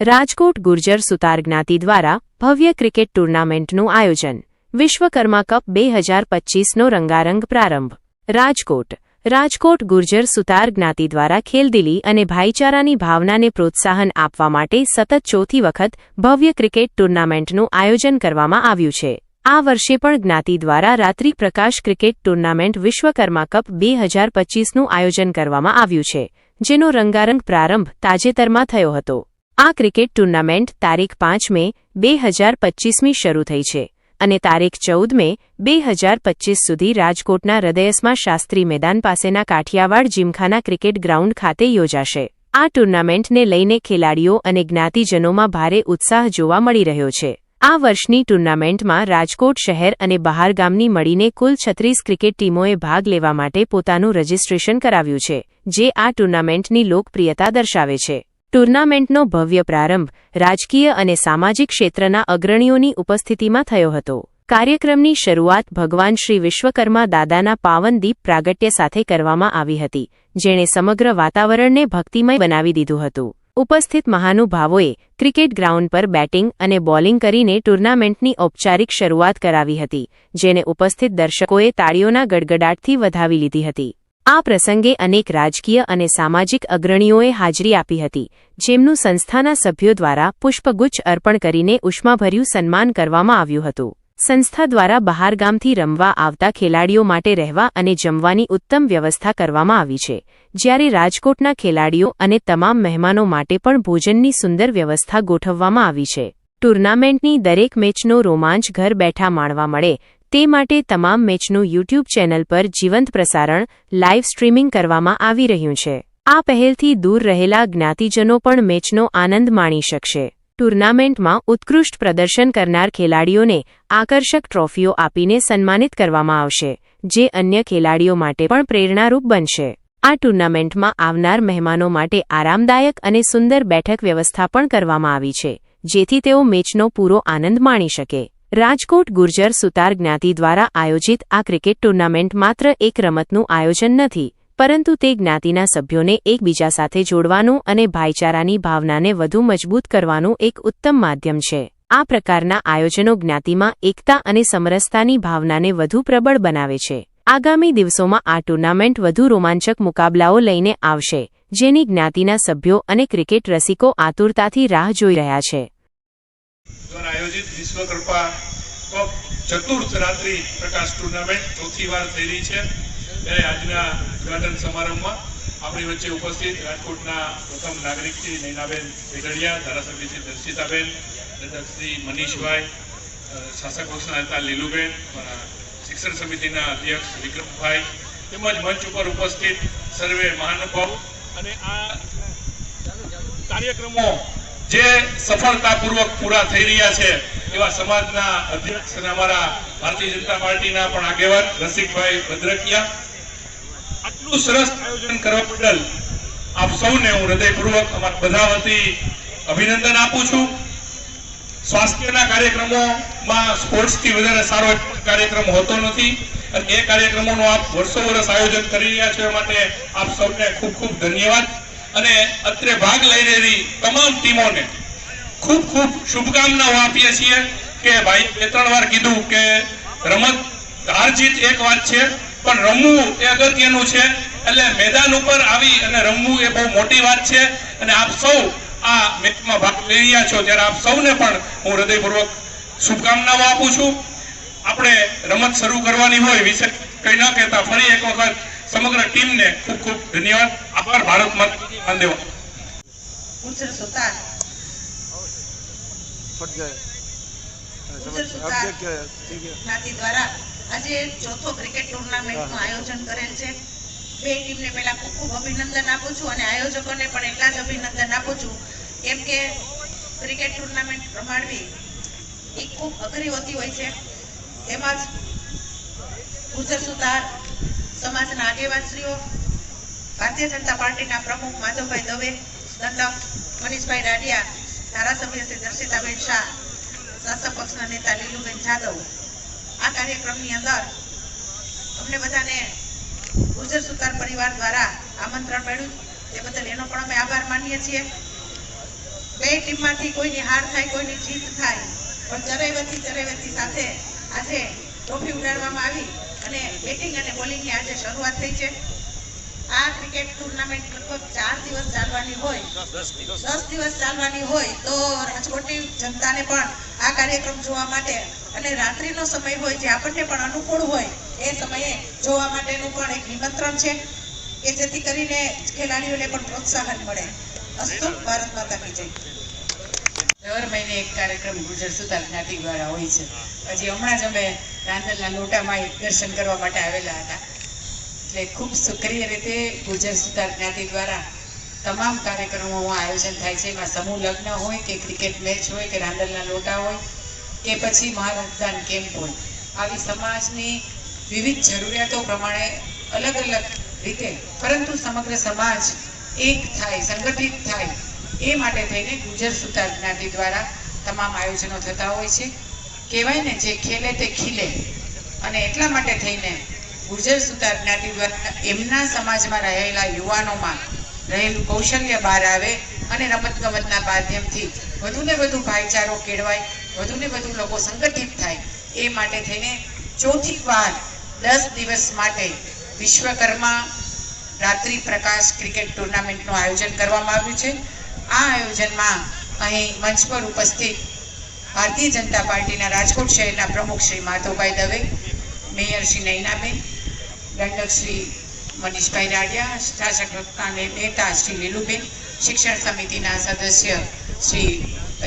રાજકોટ ગુર્જર સુતાર જ્ઞાતિ દ્વારા ભવ્ય ક્રિકેટ ટુર્નામેન્ટનું આયોજન. વિશ્વકર્મા કપ બે હજાર પચ્ચીસનો રંગારંગ પ્રારંભ. રાજકોટ. રાજકોટ ગુર્જર સુતાર જ્ઞાતિ દ્વારા ખેલદિલી અને ભાઈચારાની ભાવનાને પ્રોત્સાહન આપવા માટે સતત ચોથી વખત ભવ્ય ક્રિકેટ ટુર્નામેન્ટનું આયોજન કરવામાં આવ્યું છે. આ વર્ષે પણ જ્ઞાતિ દ્વારા રાત્રિ પ્રકાશ ક્રિકેટ ટુર્નામેન્ટ વિશ્વકર્મા કપ બે હજાર પચ્ચીસનું આયોજન કરવામાં આવ્યું છે, જેનો રંગારંગ પ્રારંભ તાજેતરમાં થયો હતો. આ ક્રિકેટ ટુર્નામેન્ટ તારીખ પાંચ મે બે હજાર પચ્ચીસમી શરૂ થઈ છે અને તારીખ ચૌદ મે બે હજાર પચ્ચીસ સુધી રાજકોટના હૃદયસમાં શાસ્ત્રી મેદાન પાસેના કાઠિયાવાડ જીમખાના ક્રિકેટ ગ્રાઉન્ડ ખાતે યોજાશે. આ ટુર્નામેન્ટને લઈને ખેલાડીઓ અને જ્ઞાતિજનોમાં ભારે ઉત્સાહ જોવા મળી રહ્યો છે. આ વર્ષની ટુર્નામેન્ટમાં રાજકોટ શહેર અને બહારગામની મળીને કુલ છત્રીસ ક્રિકેટ ટીમોએ ભાગ લેવા માટે પોતાનું રજીસ્ટ્રેશન કરાવ્યું છે, જે આ ટુર્નામેન્ટની લોકપ્રિયતા દર્શાવે છે. ટુર્નામેન્ટનો ભવ્ય પ્રારંભ રાજકીય અને સામાજિક ક્ષેત્રના અગ્રણીઓની ઉપસ્થિતિમાં થયો હતો. કાર્યક્રમની શરૂઆત ભગવાન શ્રી વિશ્વકર્મા દાદાના પાવન દીપ પ્રાગટ્ય સાથે કરવામાં આવી હતી, જેણે સમગ્ર વાતાવરણને ભક્તિમય બનાવી દીધું હતું. ઉપસ્થિત મહાનુભાવોએ ક્રિકેટ ગ્રાઉન્ડ પર બેટિંગ અને બોલિંગ કરીને ટુર્નામેન્ટની ઔપચારિક શરૂઆત કરાવી હતી, જેને ઉપસ્થિત દર્શકોએ તાળીઓના ગડગડાટથી વધાવી લીધી હતી. આ પ્રસંગે અનેક રાજકીય અને સામાજિક અગ્રણીઓએ હાજરી આપી હતી, જેમનું સંસ્થાના સભ્યો દ્વારા પુષ્પગુચ્છ અર્પણ કરીને ઉષ્માભર્યું સન્માન કરવામાં આવ્યું હતું. સંસ્થા દ્વારા બહારગામથી રમવા આવતા ખેલાડીઓ માટે રહેવા અને જમવાની ઉત્તમ વ્યવસ્થા કરવામાં આવી છે, જ્યારે રાજકોટના ખેલાડીઓ અને તમામ મહેમાનો માટે પણ ભોજનની સુંદર વ્યવસ્થા ગોઠવવામાં આવી છે. ટુર્નામેન્ટની દરેક મેચનો રોમાંચ ઘર બેઠા માણવા મળે તે માટે તમામ મેચનું યુટ્યુબ ચેનલ પર જીવંત પ્રસારણ લાઇવ સ્ટ્રીમિંગ કરવામાં આવી રહ્યું છે. આ પહેલથી દૂર રહેલા જ્ઞાતિજનો પણ મેચનો આનંદ માણી શકશે. ટુર્નામેન્ટમાં ઉત્કૃષ્ટ પ્રદર્શન કરનાર ખેલાડીઓને આકર્ષક ટ્રોફીઓ આપીને સન્માનિત કરવામાં આવશે, જે અન્ય ખેલાડીઓ માટે પણ પ્રેરણારૂપ બનશે. આ ટુર્નામેન્ટમાં આવનાર મહેમાનો માટે આરામદાયક અને સુંદર બેઠક વ્યવસ્થા પણ કરવામાં આવી છે, જેથી તેઓ મેચનો પૂરો આનંદ માણી શકે. રાજકોટ ગુર્જર સુતાર જ્ઞાતિ દ્વારા આયોજિત આ ક્રિકેટ ટુર્નામેન્ટ માત્ર એક રમતનું આયોજન નથી, પરંતુ તે જ્ઞાતિના સભ્યોને એકબીજા સાથે જોડવાનું અને ભાઈચારાની ભાવનાને વધુ મજબૂત કરવાનું એક ઉત્તમ માધ્યમ છે. આ પ્રકારના આયોજનો જ્ઞાતિમાં એકતા અને સમરસતાની ભાવનાને વધુ પ્રબળ બનાવે છે. આગામી દિવસોમાં આ ટુર્નામેન્ટ વધુ રોમાંચક મુકાબલાઓ લઈને આવશે, જેની જ્ઞાતિના સભ્યો અને ક્રિકેટ રસિકો આતુરતાથી રાહ જોઈ રહ્યા છે. દ્વારા આયોજિત વિશ્વકૃપા કપ ચતુર્થ રાત્રિ પ્રકાશ ટુર્નામેન્ટ ચોથી વાર થઈ રહી છે. ત્યારે આજના ઉદઘાટન સમારંભમાં આપણી વચ્ચે ઉપસ્થિત રાજકોટના પ્રથમ નાગરિક શ્રી નૈનાબેન વેગડિયા ધારાસભ્ય શ્રી દર્શિતાબેન શ્રી મનીષભાઈ શાસક પક્ષના નેતા લીલુબેન શિક્ષણ સમિતિના અધ્યક્ષ વિક્રમભાઈ, તેમજ મંચ ઉપર ઉપસ્થિત સર્વે મહાનુભાવ. અને આ કાર્યક્રમો જે સફળતાપૂર્વક પૂરા થઈ રહ્યા છે, એવા સમાજના અધ્યક્ષ અને અમારા ભારતીય જનતા પાર્ટીના પણ આગેવાન રસિકભાઈ ભદ્રકિયા. આટલું સરસ આયોજન કરવા બદલ આપ સૌને હું હૃદયપૂર્વક અમારા બધા વતી અભિનંદન આપું છું. સ્વાસ્થ્યના કાર્યક્રમોમાં સ્પોર્ટ્સથી વધારે સારો કાર્યક્રમ હોતો નથી. અને એ કાર્યક્રમોનું આપ વર્ષો વર્ષ આયોજન કરી રહ્યા છો માટે આપ સૌને ખૂબ ખૂબ ધન્યવાદ. અને અત્રે ભાગ લઈ રહેલી તમામ ટીમોને ખૂબ ખૂબ શુભકામનાઓ આપીએ છીએ કે ભાઈ બે ત્રણ વાર કીધું કે રમત હાર જીત એક વાત છે, પણ રમવું એ અગત્યનું છે. એટલે મેદાન ઉપર આવી અને રમવું એ બહુ મોટી વાત છે. અને આપ સૌ આ મેચમાં ભાગ લઈ રહ્યા છો, ત્યારે આપ સૌને પણ હું હૃદયપૂર્વક શુભકામનાઓ આપું છું. આપણે રમત શરૂ કરવાની હોય વિશે કંઈ ન કહેતા, ફરી એક વખત સમગ્ર ટીમને ખૂબ ખૂબ ધન્યવાદ. આભાર ભારત માતા વંદેવા દ્વારા આજે ચોથો ક્રિકેટ ટુર્નામેન્ટનું આયોજન કરેલ છે. બે ટીમને પહેલા ખૂબ ખૂબ અભિનંદન આપું છું અને આયોજકોને પણ એટલા જ અભિનંદન આપું છું. કેમ કે ક્રિકેટ ટુર્નામેન્ટ રમાડવી એ ખૂબ અઘરી હોતી હોય છે. તેમજ ગુજર સુધાર સમાજના આગેવાનશ્રીઓ, ભારતીય જનતા પાર્ટીના પ્રમુખ માધવભાઈ દવે દંડક મનીષભાઈ દાડિયા ધારાસભ્ય શ્રી દર્શિતાબેન શાહ, શાસક પક્ષના નેતા લીલુબેન જાદવ. આ કાર્યક્રમની અંદર અમને બધાને ગુજર સુતાર પરિવાર દ્વારા આમંત્રણ મળ્યું. તે બદલ એનો પણ અમે આભાર માનીએ છીએ. બે ટીમમાંથી કોઈની હાર થાય, કોઈની જીત થાય, પણ ચરેવતી ચરેવતી સાથે આજે ટ્રોફી ઉડાડવામાં આવી. અને બેટિંગ અને બોલિંગની આજે શરૂઆત થઈ છે. આ ક્રિકેટ ટુર્નામેન્ટ લગભગ ચાર દિવસ ચાલવાની હોય, દસ દિવસ ચાલવાની હોય તો રાજકોટની જનતાને પણ આ કાર્યક્રમ જોવા માટે અને રાત્રિનો સમય હોય જે આપણને પણ અનુકૂળ હોય એ સમયે જોવા માટેનું પણ એક નિમંત્રણ છે કે જેથી કરીને ખેલાડીઓને પણ પ્રોત્સાહન મળે. અસ્તુ, ભારત માતા કી જય. દર મહિને એક કાર્યક્રમ ગુજર સુતાર જ્ઞાતિ દ્વારા હોય છે. હજી હમણાં જ અમે રાંદલના લોટામાં એક દર્શન કરવા માટે આવેલા હતા. એટલે ખૂબ સક્રિય રીતે ગુજર સુતાર જ્ઞાતિ દ્વારા તમામ કાર્યક્રમોમાં આયોજન થાય છે. એમાં સમૂહ લગ્ન હોય કે ક્રિકેટ મેચ હોય કે રાંદલના લોટા હોય કે પછી મહારક્તદાન કેમ્પ હોય. આવી સમાજની વિવિધ જરૂરિયાતો પ્રમાણે અલગ અલગ રીતે, પરંતુ સમગ્ર સમાજ એક થાય, સંગઠિત થાય. એ માટે થઈને ગુજર સુતાર જ્ઞાતિ દ્વારા તમામ આયોજનો થતા હોય છે. કહેવાય ને જે ખેલે તે ખીલે. અને એટલા માટે થઈને ગુજર સુતાર જ્ઞાતિ દ્વારા એમના સમાજમાં રહેલા યુવાનોમાં રહેલું કૌશલ્ય બહાર આવે અને રમતગમતના માધ્યમથી વધુને વધુ ભાઈચારો કેળવાય વધુને વધુ લોકો સંગઠિત થાય. એ માટે થઈને ચોથી વાર દસ દિવસ માટે વિશ્વકર્મા રાત્રિ પ્રકાશ ક્રિકેટ ટુર્નામેન્ટનું આયોજન કરવામાં આવ્યું છે. આ આયોજનમાં અહીં મંચ પર ઉપસ્થિત ભારતીય જનતા પાર્ટીના રાજકોટ શહેરના પ્રમુખ શ્રી માધવભાઈ દવે, મેયર શ્રી નૈનાબેન, દંડક શ્રી મનીષભાઈ રાડિયા, શાસક નેતા શ્રી લીલુબેન, શિક્ષણ સમિતિના સદસ્ય શ્રી,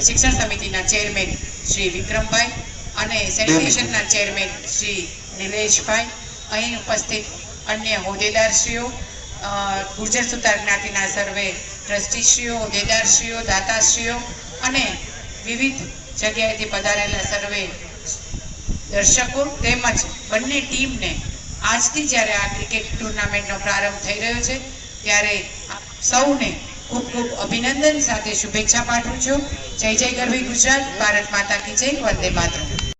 શિક્ષણ સમિતિના ચેરમેન શ્રી વિક્રમભાઈ અને સેનિટેશનના ચેરમેન શ્રી નિલેશભાઈ. અહીં ઉપસ્થિત અન્ય હોદ્દેદારશ્રીઓ ગુર્જર સુતાર જ્ઞાતિના સર્વે ટ્રસ્ટીશ્રીઓ હોદ્દેદારશ્રીઓ દાતાશ્રીઓ અને વિવિધ જગ્યાએથી પધારેલા સર્વે દર્શકો તેમજ બંને ટીમને આજથી જ્યારે આ ક્રિકેટ ટુર્નામેન્ટનો પ્રારંભ થઈ રહ્યો છે, ત્યારે સૌને ખૂબ ખૂબ અભિનંદન સાથે શુભેચ્છા પાઠવું છું. જય જય ગરવી ગુજરાત, ભારત માતા કી જય, વંદે માતરમ.